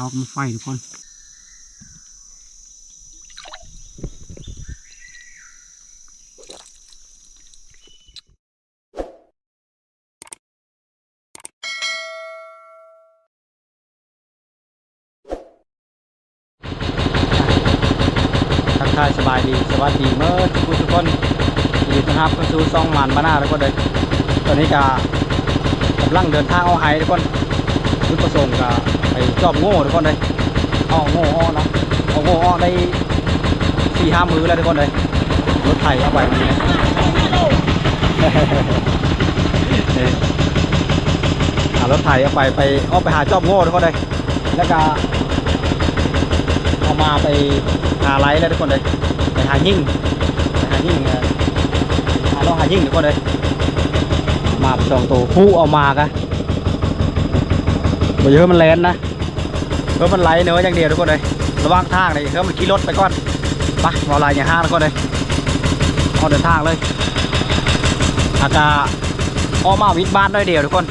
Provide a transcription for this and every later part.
เขามาไฟทุกคนทักทายสบายดีสวัสดีเมื่อทุกทุกคนยินดีต้อนรับเข้าสู่ซ่องมันบ้านหน้าทุกคนเลยตอนนี้ก็กำลังเดินทางเอาไห้ทุกคน ประสงค์ก็ไปจอบโง่ทุกคนเลยอ้อโง่อ้อเนาะเอาโง่อ้อได้สี่ห้ามือแล้วทุกคนเลยรถไถเอาไปนี่นะนี่หารถไถเอาไปไปเอาไปหาจอบโง่ทุกคนเลยแล้วก็เอามาไปหาไลท์แล้วทุกคนเลยไปหายิ่งไปหายิ่งเอ่อหาลองหายิ่งทุกคนเลยมาสองตัวผู้เอามากะ บ่เยอะมันแลนนะเพื่อมันไหลเนื้ออย่างเดียวทุกคนเลยระว่างทางเลยเพื่อมันขี่รถไปก่อนไปมอลายอย่างห้าทุกคนเลยออกเดินทางเลยอากาออกมาวิดบ้านได้เดียวทุกคน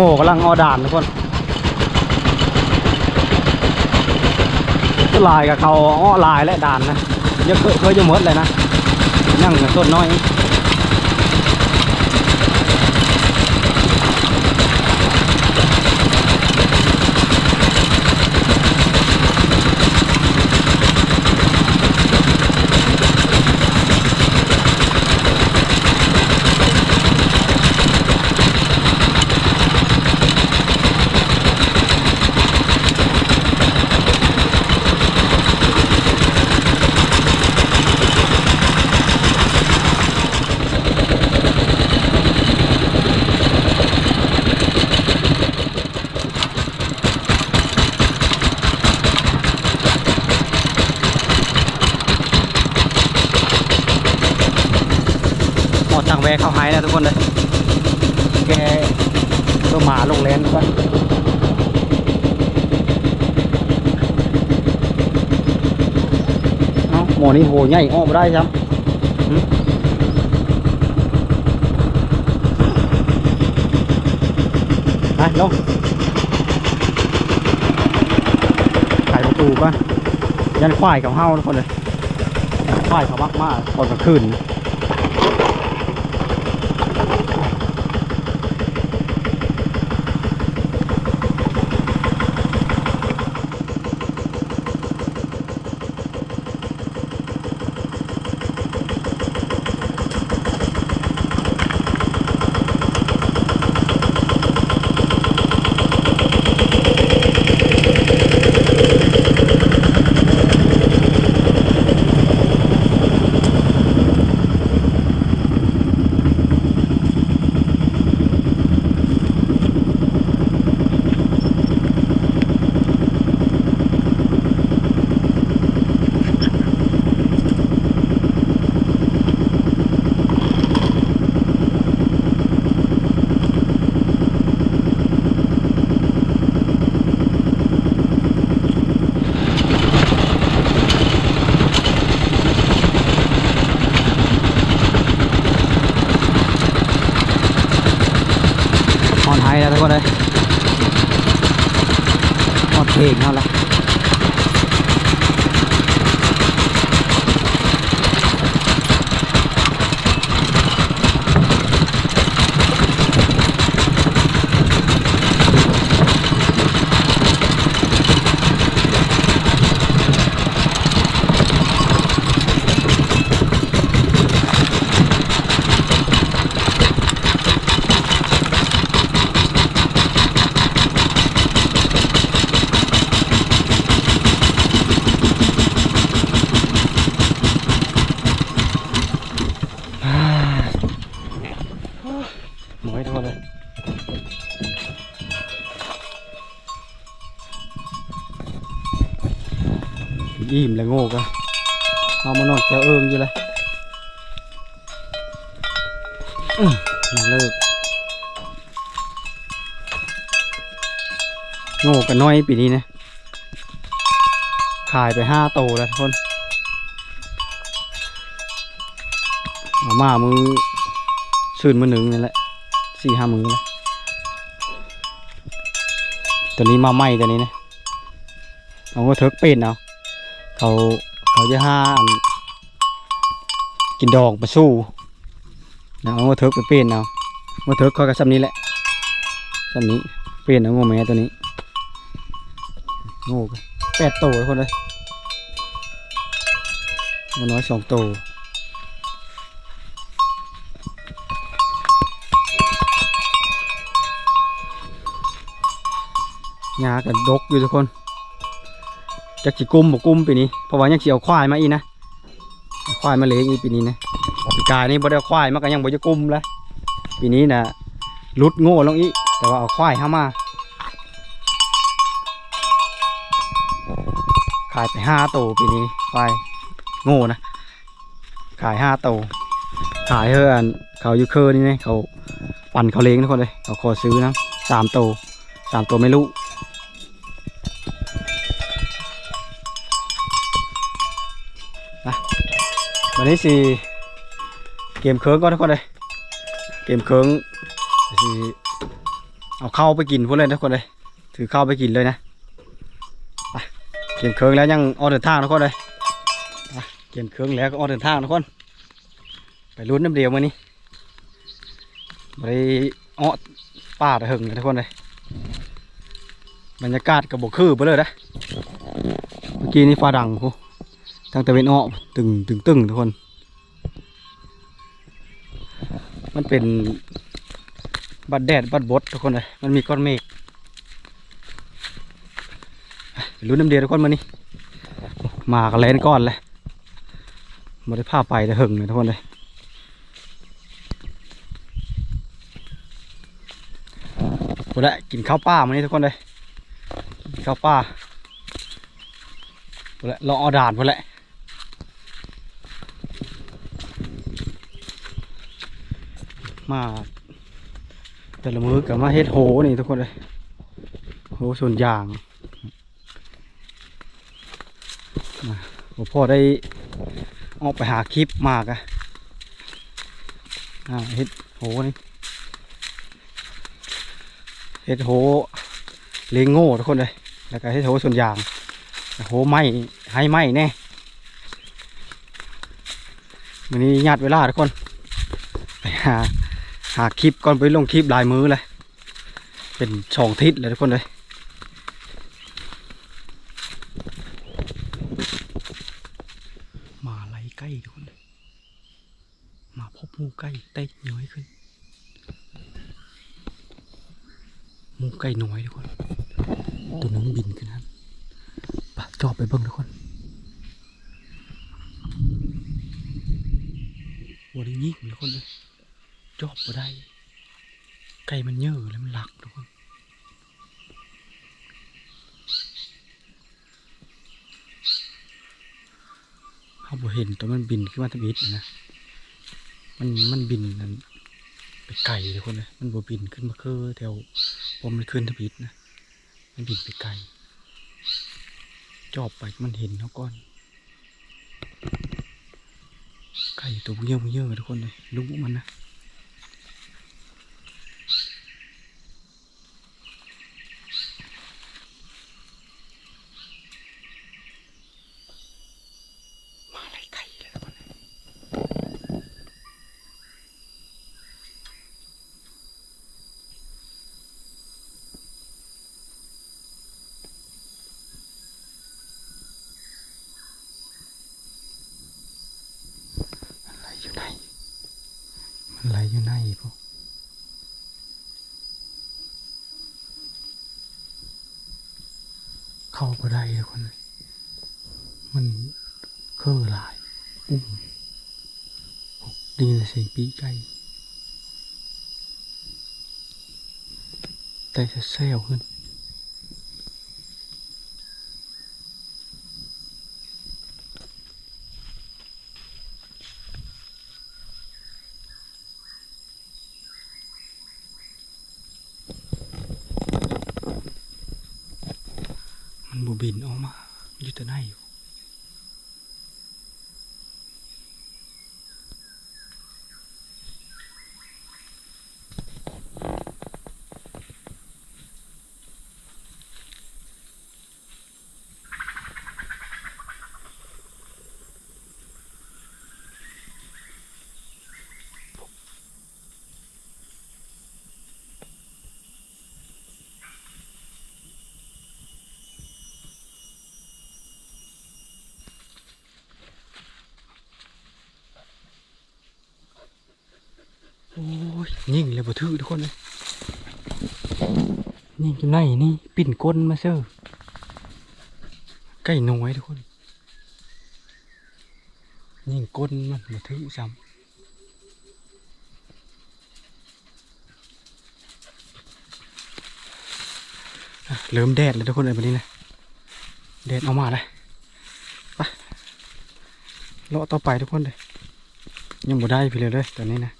ง่กำลังออด่านทุกคนลายกับเขาอ้อลายและด่านนะเยอะเกินเยอจะหมดเลยนะนั่งกับต้นน้อย ออกจากแวเข้าไฮแล้วทุกคนเลย แกตัวหมาลงแลนก่อนเอ้าหมอ นี่โหใหญ่ออกมาได้ครับหึไปลงไขประตูก่อนยันควายกับเฮาทุกคนเลยควายเขามากมากๆตอนกลางคืน ล้วโง่ก็เอามานอนแถวเอิงอยู่เลยเลิกโง่กันน้อยปีนี้นะ ขายไปห้าโตแล้วทุกคนเอามามือชื่นมือหนึ่งนี่แหละสี่ห้ามือเลยตัวนี้มาใหม่ตัวนี้นะเอาก็เทิกเป็นเอา เขาเขาจะห้าอันกินดอกมาสู้นะเอาก็เทิกไปเป็นเอาว่าเทิกเขากับซ้ำนี้แหละซ้ำนี้เป็นเอาง่แม่ตัวนี้ง่กันแปดโตทุกคนเลยมันน้อยสองโตหญ้ากันดกอยู่ทุกคน จักสิกุมบกุมปีนี้เพราะว่ายังสิเอาควายมาอีกนะควายมาเลี้ยงอีปีนี้นะปีกายนี่บ่ได้เอาควายมาก็ยังบ่จะกุมแล้วปีนี้นะลุดโง่ลงอีแต่ว่าเอาควายเข้ามา ขายไปห้าโตวปีนี้ควายโง่นะ ขายห้าโตวขายเฮือนเขาอยู่เคอนี่นะเขาปั่นเขาเลี้ยงทุกคนเลยเขาขอซื้อนะสามโตวสามตัวไม่รู้ วั นี้สิเกมเคิร์งก่อนทุกคนเลยเกมเคิร์งสิเอาเข้าไปกินพวกเลยทุกคนเลยถือเข้าไปกินเลยนะไปเกมเคิร์งแล้วยังออเดินทางทุกคนเลยเกมเคิร์งแล้วก็ออเดินทางทุกคน ไปลุ้นน้ำเดียวมานี่ไปอ้อป่าตะหึงเลยทุกคนเลยบรรยากาศกับบกคือไปเลยนะเมื่อกี้นี่ฟ้าดังคู ทางตะเวนออกตึงตึงตึงทุกคน มันเป็นบัดแดดบัดบดทุกคนเลยมันมีก้อนเมฆไปรู้น้ำเดียวทุกคนมานี่มากันแลนก้อนเลยมาได้ผ้าไปแต่หึงเลยทุกคนเลยหมดละกินข้าวป้ามานี่ทุกคนเลยข้าวป้าหมดละรอเอาด่านหมดละ มา แต่ละมือกับมาเฮ็ดโหนี่ทุกคนเลยโหส่วนยางผมพ่อได้ออกไปหาคลิปมากอะอ่าเฮ็ดโหนี่เฮ็ดโหเลงโง่ทุกคนเลยแล้วก็เฮ็ดโหส่วนยางโหไหมให้ไหมแน่วันนี้ญาติเวลาทุกคนไปหา หาคลิปก่อนไปลงคลิปหลายมือเลย เป็นช่องทิศเลยทุกคนเลยมาไล่ใกล้ทุกคนเลยมาพบมูใกล้เต้ย้อยขึ้นมูใกล้น้อยทุกคน ตัวน้องบินขึ้นนั้นปะจอบไปเบิ่งทุกคนวันนี้ยิ่งทุกคนเลย จอบบ่ได้ ไก่มันเยอะแล้วมันหลักทุกคนเขาบ่เห็นตัวมันบินขึ้นมาทบิดนะมันมันบินนั่นไปไก่ทุกคนเลยมันบ่บินขึ้นมาคือแถวพอมันขึ้นทบิดนะมันบินไปไกลจอบไปมันเห็นเขาก่อนไก่ตัวเยี่ยมเยอะทุกคนเลยลูกมันนะ ม อะไรอยู่ในพวกาก็ได้คนมันเครื่อหลายอุ้มดีแต่เสียงปีไก่แต่จะเซลขึ้นบูบินออกมาอยู่แต่ไหนอยู่ โอ้ ยยิงเลยบ่ถือทุกคนเลยยิงจนไหนนี่ปิ่นก้นมาเซอใกล้น้อยทุกคน ยิงก้นมันบ่ถือซ้ำเริ่มแดดเลยทุกคนเลยวันนี้นะแดดเอามาเลยไปเลาะต่อไปทุกคนเลยยังบ่ได้พี่เลยเลยตอนนี้นะ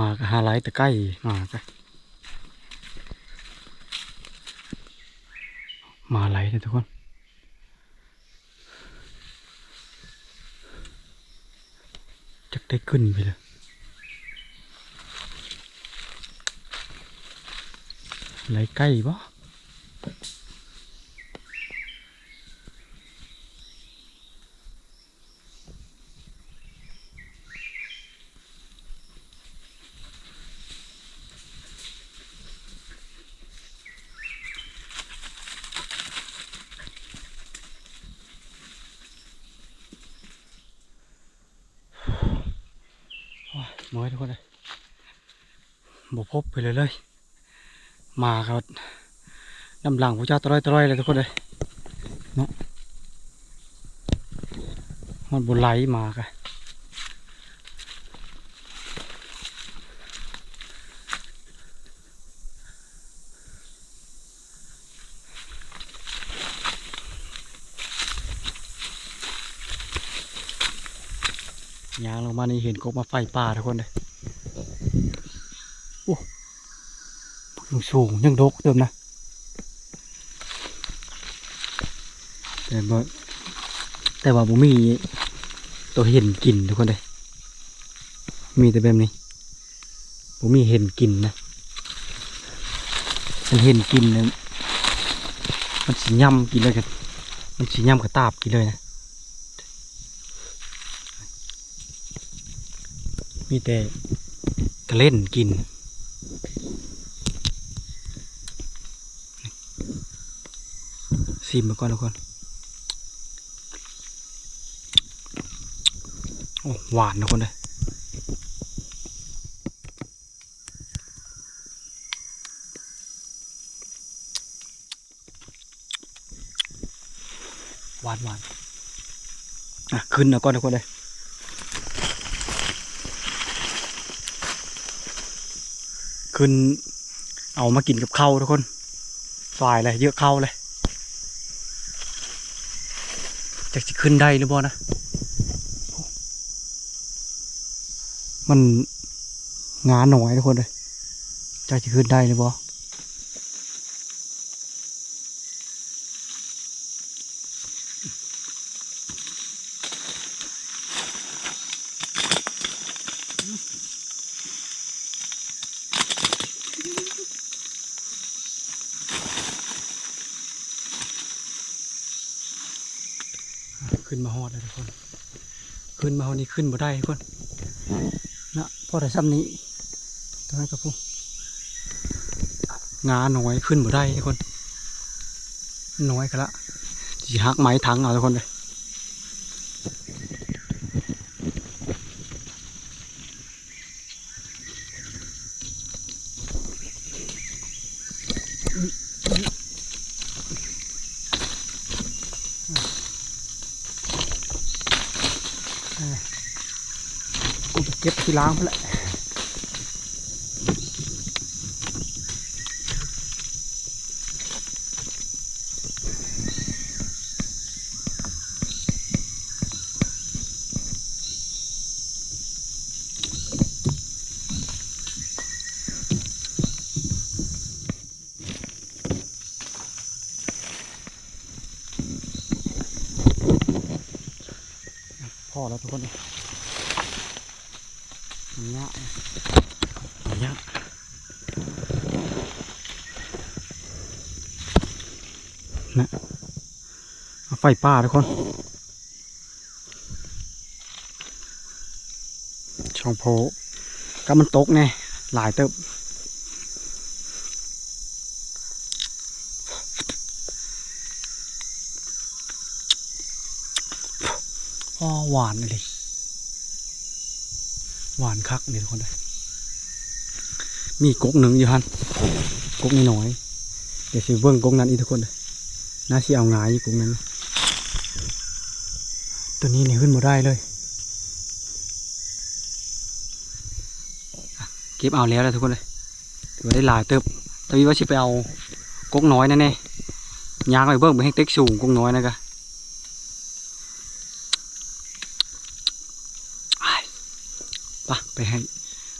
มาก็หาไลแต่ใกล้มาก็มาไหลเลยทุกคน จักได้ขึ้นไปเลยไหลใกล้ปะ น้อยทุกคนเลยบ่พบไปเลยเลย มาครับน้ำหลังพระเจ้าตร้อยตร้อยเลยทุกคนเลยเนาะมันบุไหลมากะยางลง มานี่เห็นกบมาไฟป่าทุกคนเลยโอ้ยังสูงยังดกเติมนะแต่บ่แต่ว่าบ่มีตัวเห็นกินทุกคนเลยมีแต่แบบนี้บ่มีเห็นกินนะมันเห็นกินนะมันสิย่ำกินเลยกันมันสิย่ำกระตาบกินเลยนะ มีแต่กระเล่นกิน ซิมมาก่อนทุกคนโอ้หวานนะคนเลยหวานหวานอะขึ้นนะก่อนทุกคนเลย ขึ้น เอามากินกับข้าวทุกคนฝ่ายเลยเยอะข้าวเลยจะจะขึ้นได้หรือบ่นะมันงานหน่อยทุกคนเลยจะจะขึ้นได้หรือบ่ขึ้นมาฮอดเลยทุกคน ขึ้นมาวันนี้ขึ้นบ่ได้ทุกคนนะพอได้ซ้ำนี้ตอนนั้นกับพวกงาหน่อยขึ้นบ่ได้ทุกคนน้อยกันละสิหักไม้ทั้งเอาทุกคนเลยกูไปเก็บ ที่ล้างไปแหละพอแล้วทุกคน อันเนี้ยอันะเอาไฟป่าทุกคน ช่องโพก็มันตกแน่หลายเติบอ๋อหวานเลย หวานคักนี่ทุกคนเลยมีกกหนึ่งอยู่ฮันกกน้อยเดี๋ยวสิเบิ้งกกนั้นอีกทุกคนเลยน่าสิเอางายอยู่กกนั้น ตัวนี้นี่ขึ้นมาได้เลย เก็บเอาแล้วเลยทุกคนเลยถือว่าได้หลายเติบแตอนนี้ว่าสิไปเอากกน้อยแน่ๆยางไปเบิ้งไปให้เต็กสูงกกน้อยนะกะ ปะไป ให้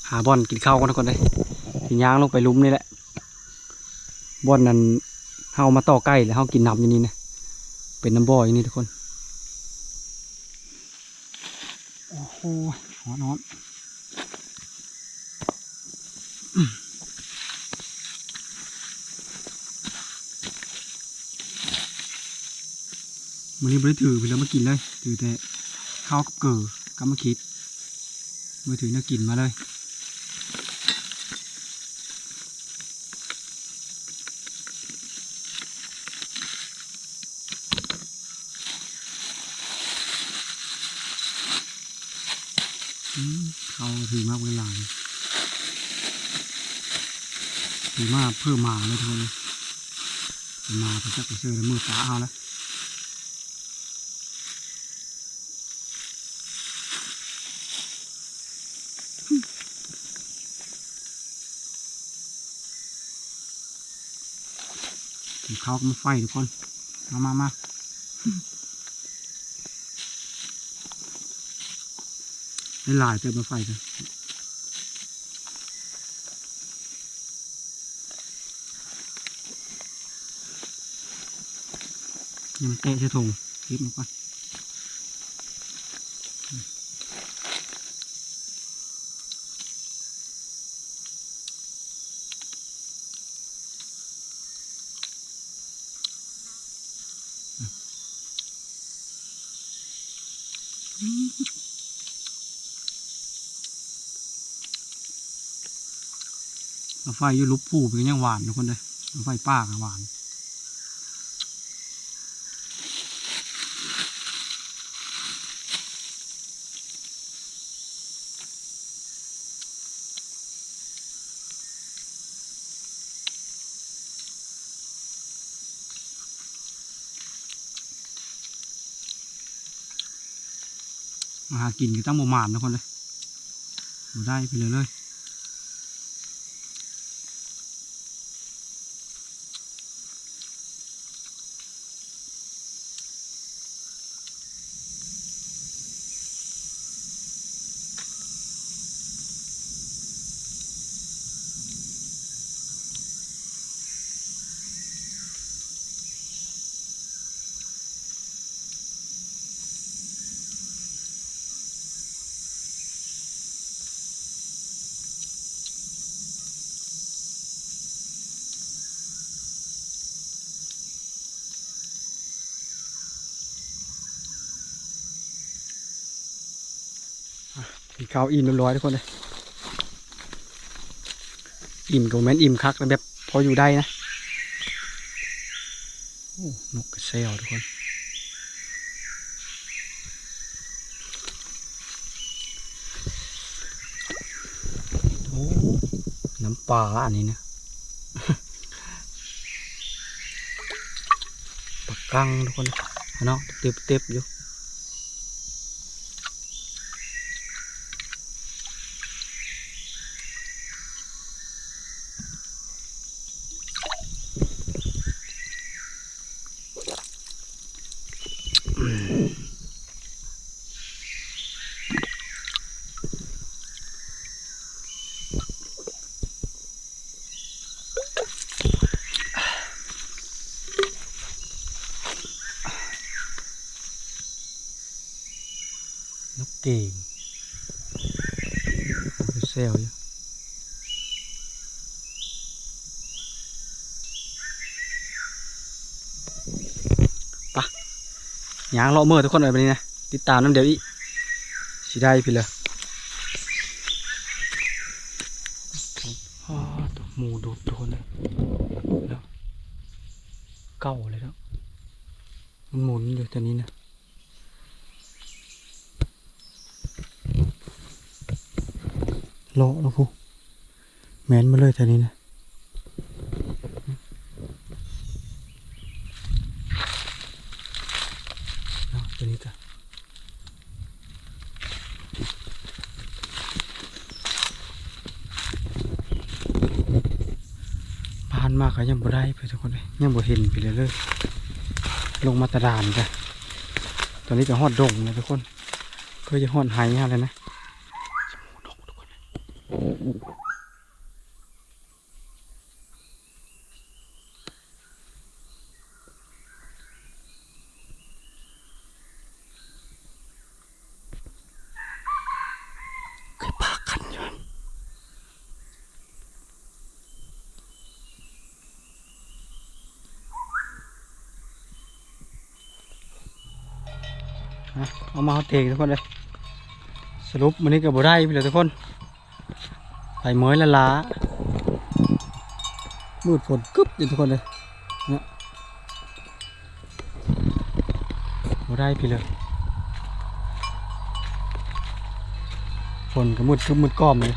หาบอลกินข้าวกันทุกคนเลยสิย่างลงไปลุ้มนี่แหละบอลนั้นเฮามาต่อใกล้แล้วเฮากินน้ำอยู่นี่นะเป็นน้ำบ่ออย่างนี้ทุกคนโอ้โหหอนอนอืมมันนี้ไม่ได้ถือไปแล้วมากินเลยถือแต่ข้าวกับเกลือกับมะคิด มือถือน่ากินมาเลย เขาถือมากเวลาถือมากเพิ่มมาเลยทุกคนมาไปจักไปเจอแล้วมือฟ้าเอาแล้ว เขาก็มาไฟทุกคน มามามาได้หลายเติมมาไฟกันยังมันเตะใช่ถงคลิปมาก่อน ไฟยู่ลุบผู้เป็นยังหวานทุกคนเลยไฟป้ากับหวานมาหากินก็ตั้งบ่หมานทุกคนเลยบ่ได้ไปเลยเลย ข้าวอิ่มร้อยทุกคนเลยอิ่มกัแม่นอิ่มคักแล้วแบบพออยู่ได้นะนกกระเซลทุกคนโอ้น้ำปลาอันนี้นะปลากังทุกคนเนาะเต็บเต็บอยู่ ยางเลาะเมื่อทุกคนเลยไปนี่นะติดตามน้ำเดี๋ยวอีสิได้พี่เลยหมูดูดทุกคนเลยแล้วเก่าเลยแล้วมันหมุนอยู่ตอนนี้นะเลาะแล้วพูแมนมาเลยแถวนี้นะเนาะตัวนี้จ้ะผ่านมากก็ ยังบ่ได้ไปทุกคนเลยยังบ่เห็นไปเลยเลยลงมาตะดานจ้ะตอนนี้จะหอดดงนะทุกคนเคยจะหอดหายอะไรนะ เคยพากันอยู่นั่นอะ เอามาเอาเตกทุกคนเลยสรุปวันนี้ก็บ่ได้พี่เลยทุกคนไปเมยละล้ามืดฝนกึบอยู่ทุกคนเลยเนี่ยบได้พี่เลยฝนก็มืดคึบมืดก้อมเลย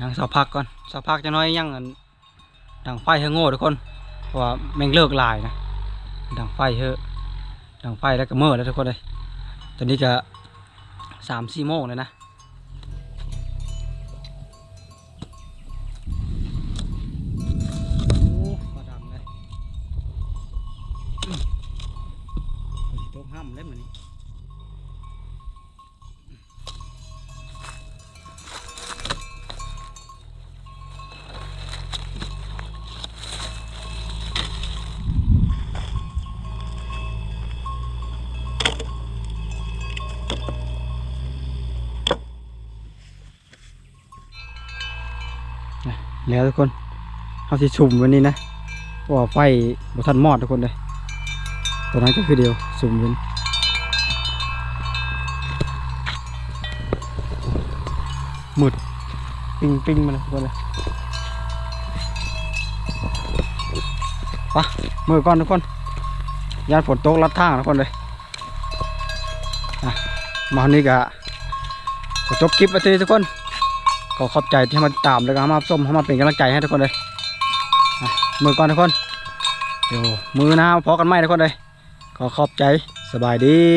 ยังสักพักก่อนสักพักจะน้อยยังอันดังไฟเฮงโง่ทุกคนเพราะว่าแมงเลิกลายนะดังไฟเฮอดังไฟแล้วก็เมื่อแล้วทุกคนเลยตอนนี้ก็สามสี่โมงเลยนะ แล้วทุกคนเอาที่ชุ่มไวันนี้นะเพราะว่าไฟบทันมอดทุกคนเลยตอนนั้นก็คือเดียวสุ่มเว้นมืดปิ้งปิ้งมาเลยทุกคนเลยไปะมือก่อนทุกคนยานฝนตกลัดทางทุกคนเลยมาวันนี้ก็ขอจบคลิปไปทีทุกคน อขอบใจที่มาตามแล้วก็มารับชมมาเป็นกำลังใจให้ทุกคนเลยมือก่อนทุกคน เดี๋ยวมือหน้าพอกันไหมทุกคนเลยขอขอบใจสบายดี